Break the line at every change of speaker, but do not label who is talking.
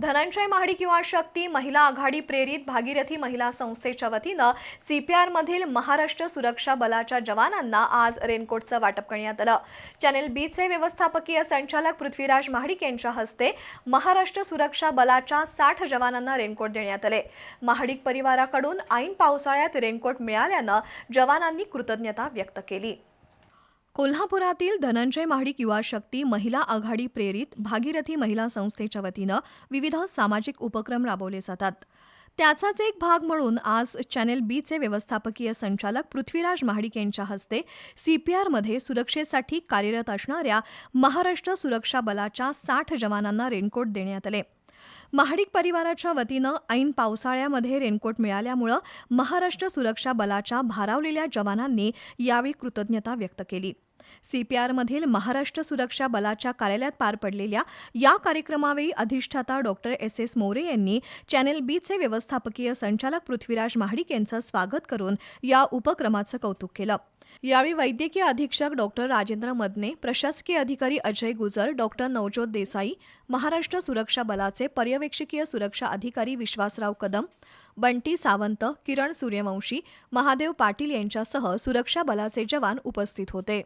धनंजय महाडिक युवा शक्ती महिला आघाडी प्रेरित भागीरथी महिला संस्थेच्या वतीनं सीपीआरमधील महाराष्ट्र सुरक्षा बलाच्या जवानांना आज रेनकोटचं वाटप करण्यात आलं. चॅनेल बीचे व्यवस्थापकीय संचालक पृथ्वीराज महाडिक यांच्या हस्ते महाराष्ट्र सुरक्षा बलाच्या साठ जवानांना रेनकोट देण्यात आले. महाडिक परिवाराकडून ऐन पावसाळ्यात रेनकोट मिळाल्यानं जवानांनी कृतज्ञता व्यक्त केली. कोल्हापुरातील धनंजय महाडिक युवा शक्ती महिला आघाडी प्रेरित भागीरथी महिला संस्थेच्या वतीनं विविध सामाजिक उपक्रम राबवले जातात. त्याचाच एक भाग म्हणून आज चॅनेल बीचे व्यवस्थापकीय संचालक पृथ्वीराज महाडिक यांच्या हस्ते सीपीआरमध्ये सुरक्षेसाठी कार्यरत असणाऱ्या महाराष्ट्र सुरक्षा बलाच्या साठ जवानांना रेनकोट देण्यात आले. महाडिक परिवाराच्या वतीनं ऐन पावसाळ्यामध्ये रेनकोट मिळाल्यामुळं महाराष्ट्र सुरक्षा बलाच्या भारावलेल्या जवानांनी यावेळी कृतज्ञता व्यक्त केली. सीपीआरमधील महाराष्ट्र सुरक्षा बलाच्या कार्यालयात पार पडलेल्या या कार्यक्रमावेळी अधिष्ठाता डॉक्टर एस. एस. मोरे यांनी चॅनेल बीचे व्यवस्थापकीय संचालक पृथ्वीराज महाडिक यांचं स्वागत करून या उपक्रमाचं कौतुक केलं. यावेळी वैद्यकीय अधीक्षक डॉक्टर राजेंद्र मदने प्रशासकीय अधिकारी अजय गुजर डॉक्टर नवज्योत देसाई महाराष्ट्र सुरक्षा बलाचे पर्यवेक्षकीय सुरक्षा अधिकारी विश्वासराव कदम बंटी सावंत किरण सूर्यवंशी महादेव पाटील यांच्यासह सुरक्षा बलाचे जवान उपस्थित होते.